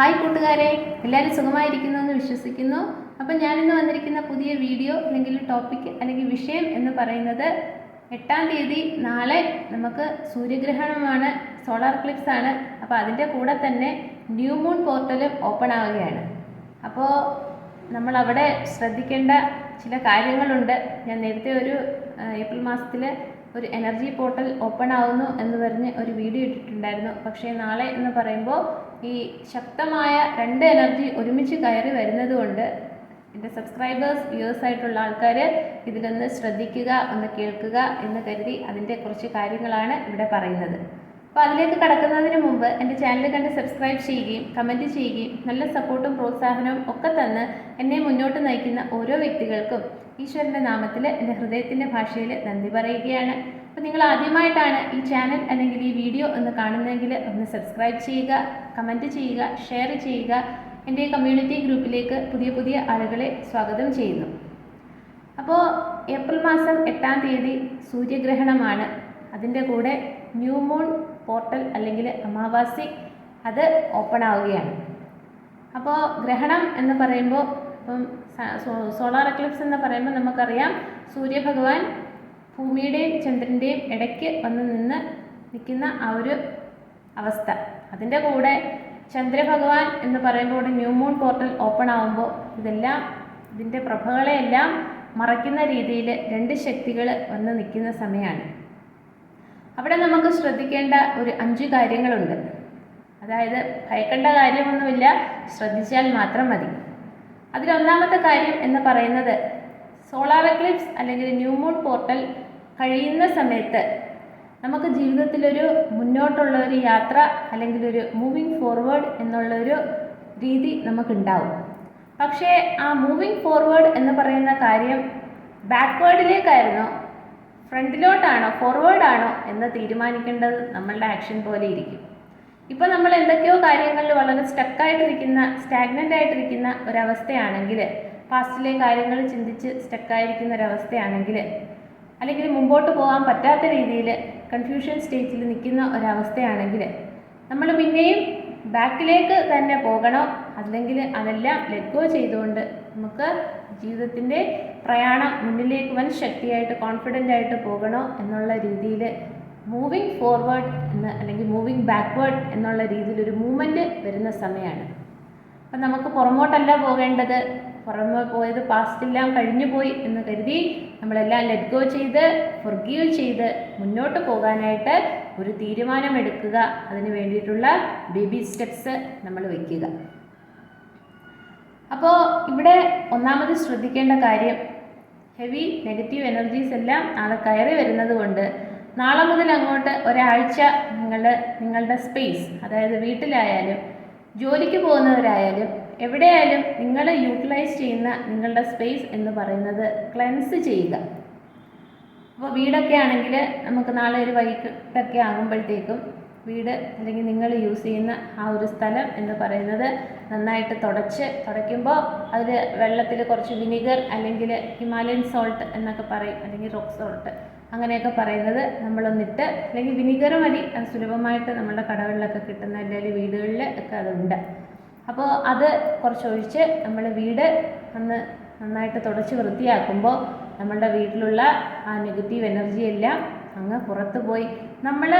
Hi കൂട്ടുകാരെ എല്ലാവരും സുഖമായിരിക്കുന്നു എന്ന് വിശ്വസിക്കുന്നു. അപ്പം ഞാനിന്ന് വന്നിരിക്കുന്ന പുതിയ വീഡിയോ അല്ലെങ്കിൽ ടോപ്പിക് അല്ലെങ്കിൽ വിഷയം എന്ന് പറയുന്നത് എട്ടാം തീയതി നാളെ നമുക്ക് സൂര്യഗ്രഹണമാണ് സോളാർ ക്ലിപ്സ് ആണ്. അപ്പോൾ അതിന്റെ കൂടെ തന്നെ ന്യൂ മൂൺ പോർട്ടലും ഓപ്പൺ ആവുകയാണ്. അപ്പോൾ നമ്മൾ അവിടെ ശ്രദ്ധിക്കേണ്ട ചില കാര്യങ്ങളുണ്ട്. ഞാൻ നേരത്തെ ഒരു ഏപ്രിൽ മാസത്തിൽ ഒരു എനർജി പോർട്ടൽ ഓപ്പൺ ആവുന്നു എന്ന് പറഞ്ഞ് ഒരു വീഡിയോ ഇട്ടിട്ടുണ്ടായിരുന്നു. പക്ഷേ നാളെ എന്ന് പറയുമ്പോൾ ഈ ശക്തമായ രണ്ട് എനർജി ഒരുമിച്ച് കയറി വരുന്നത് കൊണ്ട് എന്റെ സബ്സ്ക്രൈബേഴ്സ് വ്യൂവേഴ്സ് ആയിട്ടുള്ള ആൾക്കാർ ഇതിലൊന്ന് ശ്രദ്ധിക്കുക ഒന്ന് കേൾക്കുക എന്ന് കരുതി അതിന്റെ കുറച്ച് കാര്യങ്ങളാണ് ഇവിടെ പറയുന്നത്. അപ്പോൾ അതിലേക്ക് കടക്കുന്നതിന് മുമ്പ് എന്റെ ചാനൽ കണ്ട് സബ്സ്ക്രൈബ് ചെയ്യുകയും കമന്റ് ചെയ്യുകയും നല്ല സപ്പോർട്ടും പ്രോത്സാഹനവും ഒക്കെ തന്ന് എന്നെ മുന്നോട്ട് നയിക്കുന്ന ഓരോ വ്യക്തികൾക്കും ഈശ്വരന്റെ നാമത്തിൽ എന്റെ ഹൃദയത്തിന്റെ ഭാഷയിൽ നന്ദി പറയുകയാണ്. അപ്പോൾ നിങ്ങൾ ആദ്യമായിട്ടാണ് ഈ ചാനൽ അല്ലെങ്കിൽ ഈ വീഡിയോ ഒന്ന് കാണുന്നതെങ്കിൽ ഒന്ന് സബ്സ്ക്രൈബ് ചെയ്യുക കമന്റ് ചെയ്യുക ഷെയർ ചെയ്യുക. എന്റെ കമ്മ്യൂണിറ്റി ഗ്രൂപ്പിലേക്ക് പുതിയ പുതിയ ആളുകളെ സ്വാഗതം ചെയ്യുന്നു. അപ്പോൾ ഏപ്രിൽ മാസം എട്ടാം തീയതി സൂര്യഗ്രഹണമാണ്. അതിന്റെ കൂടെ ന്യൂ മൂൺ പോർട്ടൽ അല്ലെങ്കിൽ അമാവാസി അത് ഓപ്പൺ ആവുകയാണ്. അപ്പോൾ ഗ്രഹണം എന്ന് പറയുമ്പോൾ ഇപ്പം സോളാർ എക്ലിപ്സ് എന്ന് പറയുമ്പോൾ നമുക്കറിയാം സൂര്യഭഗവാൻ ഭൂമിയുടെയും ചന്ദ്രന്റെയും ഇടയ്ക്ക് വന്ന് നിന്ന് നിൽക്കുന്ന ആ ഒരു അവസ്ഥ. അതിന്റെ കൂടെ ചന്ദ്രഭഗവാൻ എന്ന് പറയുമ്പോൾ ന്യൂ മൂൺ പോർട്ടൽ ഓപ്പൺ ആകുമ്പോൾ ഇതെല്ലാം ഇതിന്റെ പ്രഭകളെയെല്ലാം മറയ്ക്കുന്ന രീതിയിൽ രണ്ട് ശക്തികൾ വന്ന് നിൽക്കുന്ന സമയമാണ്. അവിടെ നമുക്ക് ശ്രദ്ധിക്കേണ്ട ഒരു അഞ്ച് കാര്യങ്ങളുണ്ട്. അതായത് ഭയക്കേണ്ട കാര്യമൊന്നുമില്ല ശ്രദ്ധിച്ചാൽ മാത്രം മതി. അതിലൊന്നാമത്തെ കാര്യം എന്ന് പറയുന്നത് സോളാർ എക്ലിപ്സ് അല്ലെങ്കിൽ ന്യൂ മൂൺ പോർട്ടൽ കഴിയുന്ന സമയത്ത് നമുക്ക് ജീവിതത്തിലൊരു മുന്നോട്ടുള്ള ഒരു യാത്ര അല്ലെങ്കിൽ ഒരു മൂവിങ് ഫോർവേഡ് എന്നുള്ളൊരു രീതി നമുക്കുണ്ടാവും. പക്ഷേ ആ മൂവിങ് ഫോർവേഡ് എന്ന് പറയുന്ന കാര്യം ബാക്ക്വേർഡിലേക്കായിരുന്നോ ഫ്രണ്ടിലോട്ടാണോ ഫോർവേഡാണോ എന്ന് തീരുമാനിക്കേണ്ടത് നമ്മളുടെ ആക്ഷൻ പോലെ ഇരിക്കും. ഇപ്പോൾ നമ്മൾ എന്തൊക്കെയോ കാര്യങ്ങളിൽ വളരെ സ്റ്റക്കായിട്ടിരിക്കുന്ന സ്റ്റാഗ്നന്റ് ആയിട്ടിരിക്കുന്ന ഒരവസ്ഥയാണെങ്കിൽ പാസ്റ്റിലെ കാര്യങ്ങൾ ചിന്തിച്ച് സ്റ്റക്കായിരിക്കുന്ന ഒരവസ്ഥയാണെങ്കിൽ അല്ലെങ്കിൽ മുമ്പോട്ട് പോകാൻ പറ്റാത്ത രീതിയിൽ കൺഫ്യൂഷൻ സ്റ്റേറ്റിൽ നിൽക്കുന്ന ഒരവസ്ഥയാണെങ്കിൽ നമ്മൾ പിന്നെയും ബാക്കിലേക്ക് തന്നെ പോകണോ? അല്ലെങ്കിൽ അതെല്ലാം ലെറ്റ് ഗോ ചെയ്തുകൊണ്ട് നമുക്ക് ജീവിതത്തിന്റെ പ്രയാണം മുന്നിലേക്ക് വൻ ശക്തിയായിട്ട് കോൺഫിഡന്റ് ആയിട്ട് പോകണോ എന്നുള്ള രീതിയിൽ മൂവിങ് ഫോർവേഡ് എന്ന് അല്ലെങ്കിൽ മൂവിങ് ബാക്ക്വേഡ് എന്നുള്ള രീതിയിൽ ഒരു മൂവ്മെന്റ് വരുന്ന സമയമാണ്. അപ്പം നമുക്ക് പുറമോട്ടല്ല പോകേണ്ടത്. പുറമെ പോയത് പാസ്റ്റെല്ലാം കഴിഞ്ഞു പോയി എന്ന് കരുതി നമ്മളെല്ലാം ലെറ്റ് ഗോ ചെയ്ത് ഫൊർഗീവ് ചെയ്ത് മുന്നോട്ട് പോകാനായിട്ട് ഒരു തീരുമാനമെടുക്കുക. അതിന് വേണ്ടിയിട്ടുള്ള ബേബി സ്റ്റെപ്സ് നമ്മൾ വയ്ക്കുക അപ്പോൾ ഇവിടെ ഒന്നാമത് ശ്രദ്ധിക്കേണ്ട കാര്യം ഹെവി നെഗറ്റീവ് എനർജീസ് എല്ലാം നാളെ കയറി വരുന്നത് കൊണ്ട് നാളെ മുതൽ അങ്ങോട്ട് ഒരാഴ്ച നിങ്ങൾ നിങ്ങളുടെ സ്പേസ് അതായത് വീട്ടിലായാലും ജോലിക്ക് പോകുന്നവരായാലും എവിടെയായാലും നിങ്ങൾ യൂട്ടിലൈസ് ചെയ്യുന്ന നിങ്ങളുടെ സ്പേസ് എന്ന് പറയുന്നത് ക്ലെൻസ് ചെയ്യുക. അപ്പോൾ വീടൊക്കെ ആണെങ്കിൽ നമുക്ക് നാളെ ഒരു വൈകിട്ടൊക്കെ ആകുമ്പോഴത്തേക്കും വീട് അല്ലെങ്കിൽ നിങ്ങൾ യൂസ് ചെയ്യുന്ന ആ ഒരു സ്ഥലം എന്ന് പറയുന്നത് നന്നായിട്ട് തുടച്ച് തുടയ്ക്കുമ്പോൾ അതിൽ വെള്ളത്തിൽ കുറച്ച് വിനിഗർ അല്ലെങ്കിൽ ഹിമാലയൻ സോൾട്ട് എന്നൊക്കെ പറയും അല്ലെങ്കിൽ റോക്ക് സോൾട്ട് അങ്ങനെയൊക്കെ പറയുന്നത് നമ്മളൊന്നിട്ട് അല്ലെങ്കിൽ വിനിഗർ മതി സുലഭമായിട്ട് നമ്മുടെ കടകളിലൊക്കെ കിട്ടുന്ന അല്ലെങ്കിൽ വീടുകളിൽ ഒക്കെ അതുണ്ട്. അപ്പോൾ അത് കുറച്ച് ഒഴിച്ച് നമ്മൾ വീട് ഒന്ന് നന്നായിട്ട് തുടച്ച് വൃത്തിയാക്കുമ്പോൾ നമ്മളുടെ വീട്ടിലുള്ള ആ നെഗറ്റീവ് എനർജി എല്ലാം അങ്ങ് പുറത്ത് പോയി. നമ്മൾ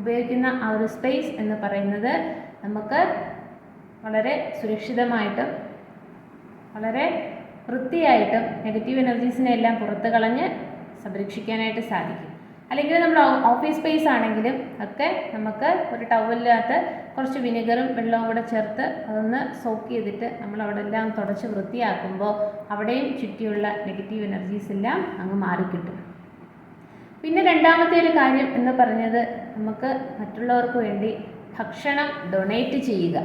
ഉപയോഗിക്കുന്ന ആ ഒരു സ്പേസ് എന്ന് പറയുന്നത് നമുക്ക് വളരെ സുരക്ഷിതമായിട്ടും വളരെ വൃത്തിയായിട്ടും നെഗറ്റീവ് എനർജീസിനെ എല്ലാം പുറത്ത് കളഞ്ഞ് സംരക്ഷിക്കാനായിട്ട് സാധിക്കും. അല്ലെങ്കിൽ നമ്മൾ ഓഫീസ് സ്പേസ് ആണെങ്കിലും ഒക്കെ നമുക്ക് ഒരു ടവലിനകത്ത് കുറച്ച് വിനെഗറും വെള്ളവും കൂടെ ചേർത്ത് അതൊന്ന് സോക്ക് ചെയ്തിട്ട് നമ്മൾ അവിടെ എല്ലാം തുടച്ച് വൃത്തിയാക്കുമ്പോൾ അവിടെയും ചുറ്റിയുള്ള നെഗറ്റീവ് എനർജീസ് എല്ലാം അങ്ങ് മാറിക്കിട്ടും പിന്നെ രണ്ടാമത്തെ ഒരു കാര്യം എന്ന് പറഞ്ഞത് നമുക്ക് മറ്റുള്ളവർക്ക് വേണ്ടി ഭക്ഷണം ഡൊണേറ്റ് ചെയ്യുക.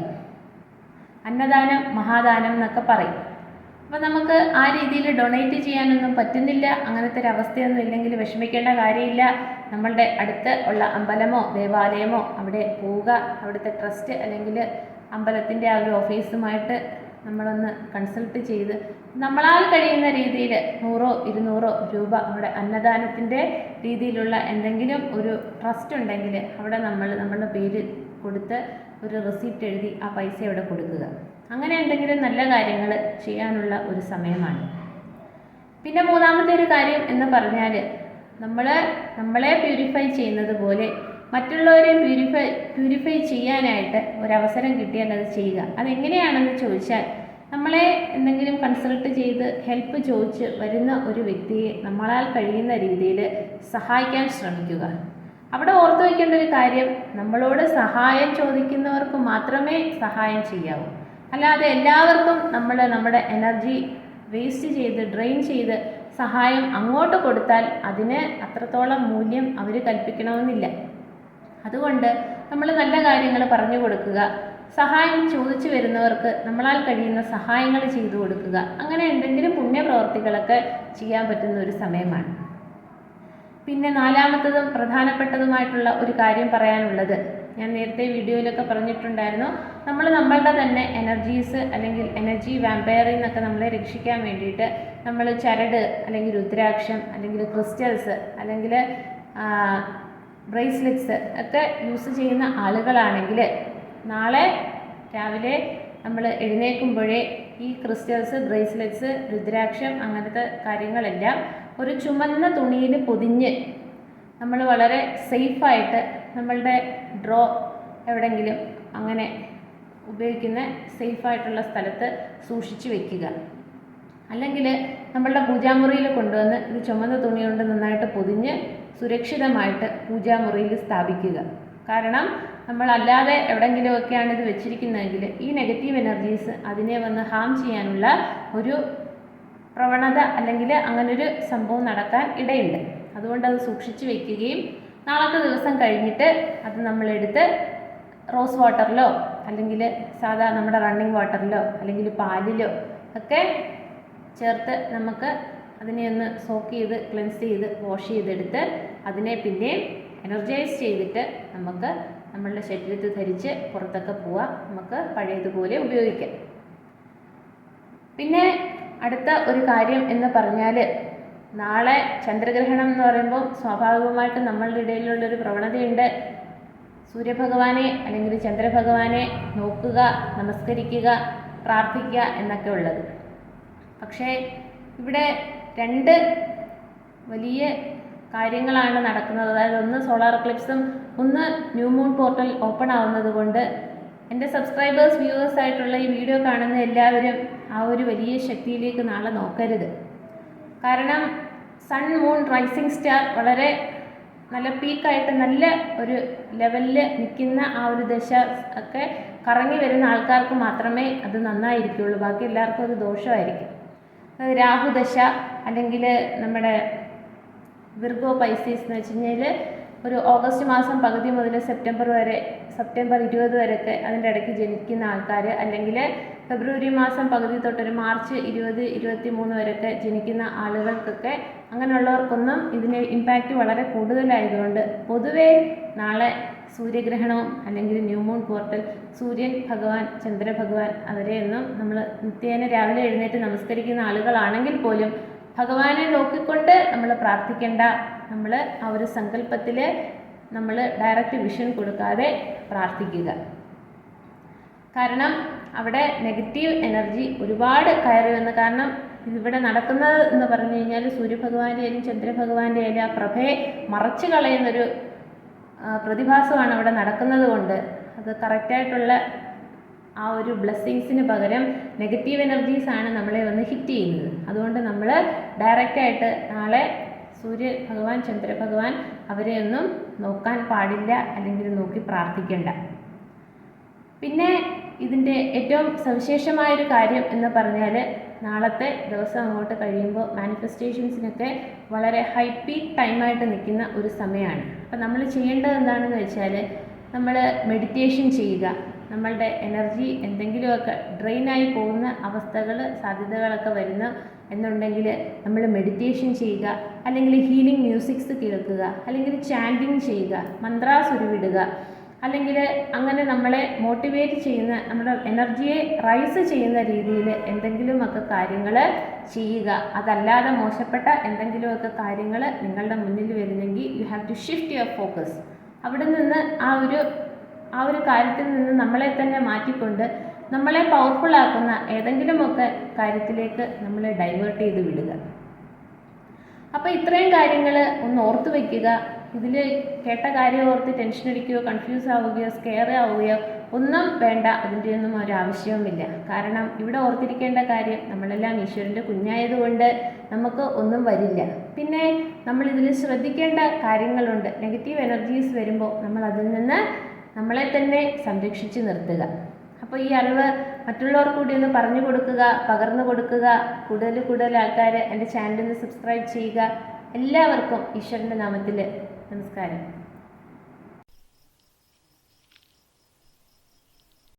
അന്നദാനം മഹാദാനം എന്നൊക്കെ പറയും. അപ്പോൾ നമുക്ക് ആ രീതിയിൽ ഡൊണേറ്റ് ചെയ്യാനൊന്നും പറ്റുന്നില്ല. അങ്ങനത്തെ ഒരു അവസ്ഥയൊന്നും ഇല്ലെങ്കിൽ വിഷമിക്കേണ്ട കാര്യമില്ല. നമ്മളുടെ അടുത്ത് ഉള്ള അമ്പലമോ ദേവാലയമോ അവിടെ പോവുക. അവിടുത്തെ ട്രസ്റ്റ് അല്ലെങ്കിൽ അമ്പലത്തിന്റെ ആ ഒരു ഓഫീസുമായിട്ട് നമ്മളൊന്ന് കൺസൾട്ട് ചെയ്ത് നമ്മളാൽ കഴിയുന്ന രീതിയിൽ നൂറോ ഇരുന്നൂറോ രൂപ നമ്മുടെ അന്നദാനത്തിന്റെ രീതിയിലുള്ള എന്തെങ്കിലും ഒരു ട്രസ്റ്റ് ഉണ്ടെങ്കിൽ അവിടെ നമ്മൾ നമ്മളുടെ പേര് കൊടുത്ത് ഒരു റെസിപ്റ്റ് എഴുതി ആ പൈസ അവിടെ കൊടുക്കുക. അങ്ങനെ എന്തെങ്കിലും നല്ല കാര്യങ്ങൾ ചെയ്യാനുള്ള ഒരു സമയമാണ്. പിന്നെ മൂന്നാമത്തെ ഒരു കാര്യം എന്ന് പറഞ്ഞാൽ നമ്മൾ നമ്മളെ പ്യൂരിഫൈ ചെയ്യുന്നത് പോലെ മറ്റുള്ളവരെയും പ്യൂരിഫൈ പ്യൂരിഫൈ ചെയ്യാനായിട്ട് ഒരവസരം കിട്ടിയാൽ അത് ചെയ്യുക. അതെങ്ങനെയാണെന്ന് ചോദിച്ചാൽ നമ്മളെ എന്തെങ്കിലും കൺസൾട്ട് ചെയ്ത് ഹെൽപ്പ് ചോദിച്ച് വരുന്ന ഒരു വ്യക്തിയെ നമ്മളാൽ കഴിയുന്ന രീതിയിൽ സഹായിക്കാൻ ശ്രമിക്കുക. അവിടെ ഓർത്തു വയ്ക്കേണ്ട ഒരു കാര്യം നമ്മളോട് സഹായം ചോദിക്കുന്നവർക്ക് മാത്രമേ സഹായം ചെയ്യാവൂ. അല്ലാതെ എല്ലാവർക്കും നമ്മൾ നമ്മുടെ എനർജി വേസ്റ്റ് ചെയ്ത് ഡ്രെയിൻ ചെയ്ത് സഹായം അങ്ങോട്ട് കൊടുത്താൽ അതിന് അത്രത്തോളം മൂല്യം അവർ കൽപ്പിക്കണമെന്നില്ല. അതുകൊണ്ട് നമ്മൾ നല്ല കാര്യങ്ങൾ പറഞ്ഞു കൊടുക്കുക. സഹായം ചോദിച്ചു വരുന്നവർക്ക് നമ്മളാൽ കഴിയുന്ന സഹായങ്ങൾ ചെയ്തു കൊടുക്കുക. അങ്ങനെ എന്തെങ്കിലും പുണ്യപ്രവർത്തികളൊക്കെ ചെയ്യാൻ പറ്റുന്ന ഒരു സമയമാണ്. പിന്നെ നാലാമത്തതും പ്രധാനപ്പെട്ടതുമായിട്ടുള്ള ഒരു കാര്യം പറയാനുള്ളത്. ഞാൻ നേരത്തെ വീഡിയോയിലൊക്കെ പറഞ്ഞിട്ടുണ്ടായിരുന്നു. നമ്മൾ നമ്മളുടെ തന്നെ എനർജീസ് അല്ലെങ്കിൽ എനർജി വാമ്പയറിൽ നിന്നൊക്കെ നമ്മളെ രക്ഷിക്കാൻ വേണ്ടിയിട്ട് നമ്മൾ ചരട് അല്ലെങ്കിൽ രുദ്രാക്ഷം അല്ലെങ്കിൽ ക്രിസ്റ്റൽസ് അല്ലെങ്കിൽ ബ്രേസ്ലെറ്റ്സ് ഒക്കെ യൂസ് ചെയ്യുന്ന ആളുകളാണെങ്കിൽ നാളെ രാവിലെ നമ്മൾ എഴുന്നേൽക്കുമ്പോഴേ ഈ ക്രിസ്റ്റൽസ് ബ്രേസ്ലെറ്റ്സ് രുദ്രാക്ഷം അങ്ങനത്തെ കാര്യങ്ങളെല്ലാം ഒരു ചുമന്ന തുണിയിൽ പൊതിഞ്ഞ് നമ്മൾ വളരെ സേഫായിട്ട് നമ്മളുടെ ഡ്രോ എവിടെങ്കിലും അങ്ങനെ ഉപയോഗിക്കുന്ന സേഫായിട്ടുള്ള സ്ഥലത്ത് സൂക്ഷിച്ച് വെക്കുക. അല്ലെങ്കിൽ നമ്മളുടെ പൂജാമുറിയിൽ കൊണ്ടുവന്ന് ഒരു ചുമന്ന തുണി കൊണ്ട് നന്നായിട്ട് പൊതിഞ്ഞ് സുരക്ഷിതമായിട്ട് പൂജാമുറിയിൽ സ്ഥാപിക്കുക. കാരണം നമ്മൾ അല്ലാതെ എവിടെയെങ്കിലുമൊക്കെയാണ് ഇത് വെച്ചിരിക്കുന്നതെങ്കിൽ ഈ നെഗറ്റീവ് എനർജീസ് അതിനെ വന്ന് ഹാം ചെയ്യാനുള്ള ഒരു പ്രവണത അല്ലെങ്കിൽ അങ്ങനൊരു സംഭവം നടക്കാൻ ഇടയുണ്ട്. അതുകൊണ്ട് അത് സൂക്ഷിച്ച് വെക്കുകയും നാളത്തെ ദിവസം കഴിഞ്ഞിട്ട് അത് നമ്മളെടുത്ത് റോസ് വാട്ടറിലോ അല്ലെങ്കിൽ സാധാ നമ്മുടെ റണ്ണിങ് വാട്ടറിലോ അല്ലെങ്കിൽ പാലിലോ ഒക്കെ ചേർത്ത് നമുക്ക് അതിനെ ഒന്ന് സോക്ക് ചെയ്ത് ക്ലെൻസ് ചെയ്ത് വാഷ് ചെയ്തെടുത്ത് അതിനെ പിന്നെയും എനർജൈസ് ചെയ്തിട്ട് നമുക്ക് നമ്മളുടെ ശരീരത്തിൽ ധരിച്ച് പുറത്തൊക്കെ പോവാം. നമുക്ക് പഴയതുപോലെ ഉപയോഗിക്കാം. പിന്നെ അടുത്ത ഒരു കാര്യം എന്ന് പറഞ്ഞാൽ നാളെ ചന്ദ്രഗ്രഹണം എന്ന് പറയുമ്പോൾ സ്വാഭാവികമായിട്ടും നമ്മളുടെ ഇടയിലുള്ളൊരു പ്രവണതയുണ്ട്. സൂര്യഭഗവാനെ അല്ലെങ്കിൽ ചന്ദ്രഭഗവാനെ നോക്കുക നമസ്കരിക്കുക പ്രാർത്ഥിക്കുക എന്നൊക്കെ ഉള്ളത്. പക്ഷേ ഇവിടെ രണ്ട് വലിയ കാര്യങ്ങളാണ് നടക്കുന്നത്. അതായത് ഒന്ന് സോളാർ എക്ലിപ്സും ഒന്ന് ന്യൂ മൂൺ പോർട്ടൽ ഓപ്പൺ ആവുന്നത് കൊണ്ട് എന്റെ സബ്സ്ക്രൈബേഴ്സ് വ്യൂവേഴ്സ് ആയിട്ടുള്ള ഈ വീഡിയോ കാണുന്ന എല്ലാവരും ആ ഒരു വലിയ ശക്തിയിലേക്ക് നാളെ നോക്കരുത്. കാരണം സൺ മൂൺ റൈസിങ് സ്റ്റാർ വളരെ നല്ല പീക്കായിട്ട് നല്ല ഒരു ലെവലിൽ നിൽക്കുന്ന ആ ഒരു ദശ ഒക്കെ കറങ്ങി വരുന്ന ആൾക്കാർക്ക് മാത്രമേ അത് നന്നായിരിക്കുള്ളൂ. ബാക്കി എല്ലാവർക്കും അത് ദോഷമായിരിക്കും. രാഹുദശ അല്ലെങ്കിൽ നമ്മുടെ വിർഗോ പൈസീസ് എന്ന് വെച്ച് കഴിഞ്ഞാൽ ഒരു ഓഗസ്റ്റ് മാസം പകുതി മുതൽ സെപ്റ്റംബർ വരെ സെപ്റ്റംബർ ഇരുപത് വരെയൊക്കെ അതിന്റെ ഇടയ്ക്ക് ജനിക്കുന്ന ആൾക്കാർ അല്ലെങ്കിൽ ഫെബ്രുവരി മാസം പകുതി തൊട്ടൊരു മാർച്ച് ഇരുപത് ഇരുപത്തി മൂന്ന് വരെയൊക്കെ ജനിക്കുന്ന ആളുകൾക്കൊക്കെ അങ്ങനെയുള്ളവർക്കൊന്നും ഇതിന് ഇമ്പാക്റ്റ് വളരെ കൂടുതലായതുകൊണ്ട് പൊതുവേ നാളെ സൂര്യഗ്രഹണവും അല്ലെങ്കിൽ ന്യൂമൂൺ പോർട്ടൽ സൂര്യൻ ഭഗവാൻ ചന്ദ്രഭഗവാൻ അവരെയൊന്നും നമ്മൾ നിത്യേന രാവിലെ എഴുന്നേറ്റ് നമസ്കരിക്കുന്ന ആളുകളാണെങ്കിൽ പോലും ഭഗവാനെ നോക്കിക്കൊണ്ട് നമ്മൾ പ്രാർത്ഥിക്കേണ്ട നമ്മൾ ആ ഒരു സങ്കല്പത്തിൽ നമ്മൾ ഡയറക്റ്റ് വിഷൻ കൊടുക്കാതെ പ്രാർത്ഥിക്കുക. കാരണം അവിടെ നെഗറ്റീവ് എനർജി ഒരുപാട് കയറി വന്ന് കാരണം ഇവിടെ നടക്കുന്നത് എന്ന് പറഞ്ഞു കഴിഞ്ഞാൽ സൂര്യഭഗവാന്റെ ആയാലും ചന്ദ്രഭഗവാന്റെ ആയാലും ആ പ്രഭയെ മറച്ചു കളയുന്നൊരു പ്രതിഭാസമാണ് അവിടെ നടക്കുന്നത് കൊണ്ട് അത് കറക്റ്റായിട്ടുള്ള ആ ഒരു ബ്ലെസ്സിങ്സിന് പകരം നെഗറ്റീവ് എനർജീസ് ആണ് നമ്മളെ വന്ന് ഹിറ്റ് ചെയ്യുന്നത്. അതുകൊണ്ട് നമ്മൾ ഡയറക്റ്റായിട്ട് നാളെ സൂര്യ ഭഗവാൻ ചന്ദ്രഭഗവാൻ അവരെ ഒന്നും നോക്കാൻ പാടില്ല അല്ലെങ്കിൽ നോക്കി പ്രാർത്ഥിക്കേണ്ട. പിന്നെ ഇതിന്റെ ഏറ്റവും സവിശേഷമായൊരു കാര്യം എന്ന് പറഞ്ഞാൽ നാളത്തെ ദിവസം അങ്ങോട്ട് കഴിയുമ്പോൾ മാനിഫെസ്റ്റേഷൻസിനൊക്കെ വളരെ ഹൈ പീക്ക് ടൈമായിട്ട് നിൽക്കുന്ന ഒരു സമയമാണ്. അപ്പം നമ്മൾ ചെയ്യേണ്ടത് എന്താണെന്ന് വെച്ചാൽ നമ്മൾ മെഡിറ്റേഷൻ ചെയ്യുക. നമ്മളുടെ എനർജി എന്തെങ്കിലുമൊക്കെ ഡ്രെയിനായി പോകുന്ന അവസ്ഥകൾ സാധ്യതകളൊക്കെ വരുന്ന എന്നുണ്ടെങ്കിൽ നമ്മൾ മെഡിറ്റേഷൻ ചെയ്യുക അല്ലെങ്കിൽ ഹീലിംഗ് മ്യൂസിക്സ് കേൾക്കുക അല്ലെങ്കിൽ ചാൻഡിങ് ചെയ്യുക മന്ത്രാസ് ഉരുവിടുക അല്ലെങ്കിൽ അങ്ങനെ നമ്മളെ മോട്ടിവേറ്റ് ചെയ്യുന്ന നമ്മുടെ എനർജിയെ റൈസ് ചെയ്യുന്ന രീതിയിൽ എന്തെങ്കിലുമൊക്കെ കാര്യങ്ങൾ ചെയ്യുക. അതല്ലാതെ മോശപ്പെട്ട എന്തെങ്കിലുമൊക്കെ കാര്യങ്ങൾ നിങ്ങളുടെ മുന്നിൽ വരുന്നെങ്കിൽ you have to shift your focus അവിടെ നിന്ന് ആ ഒരു ആ ഒരു കാര്യത്തിൽ നിന്ന് നമ്മളെ തന്നെ മാറ്റിക്കൊണ്ട് നമ്മളെ പവർഫുൾ ആക്കുന്ന ഏതെങ്കിലുമൊക്കെ കാര്യത്തിലേക്ക് നമ്മളെ ഡൈവേർട്ട് ചെയ്ത് വിടുക. അപ്പോൾ ഇത്രയും കാര്യങ്ങൾ ഒന്ന് ഓർത്ത് വയ്ക്കുക ഇതിൽ കേട്ട കാര്യം ഓർത്ത് ടെൻഷൻ അടിക്കുകയോ കൺഫ്യൂസ് ആവുകയോ സ്കെയർ ആവുകയോ ഒന്നും വേണ്ട. അതിന്റെ ഒന്നും ഒരു ആവശ്യവുമില്ല. കാരണം ഇവിടെ ഓർത്തിരിക്കേണ്ട കാര്യം നമ്മളെല്ലാം ഈശ്വരന്റെ കുഞ്ഞായതുകൊണ്ട് നമുക്ക് ഒന്നും വരില്ല. പിന്നെ നമ്മൾ ഇതിൽ ശ്രദ്ധിക്കേണ്ട കാര്യങ്ങളുണ്ട്. നെഗറ്റീവ് എനർജീസ് വരുമ്പോൾ നമ്മൾ അതിൽ നിന്ന് നമ്മളെ തന്നെ സംരക്ഷിച്ച് നിർത്തുക. അപ്പോൾ ഈ അറിവ് മറ്റുള്ളവർക്ക് കൂടി ഒന്ന് പറഞ്ഞു കൊടുക്കുക പകർന്നു കൊടുക്കുക കൂടുതൽ കൂടുതൽ ആൾക്കാർ എന്റെ ചാനലിൽ സബ്സ്ക്രൈബ് ചെയ്യുക. എല്ലാവർക്കും ഈശ്വരന്റെ നാമത്തിൽ നമസ്കാരം.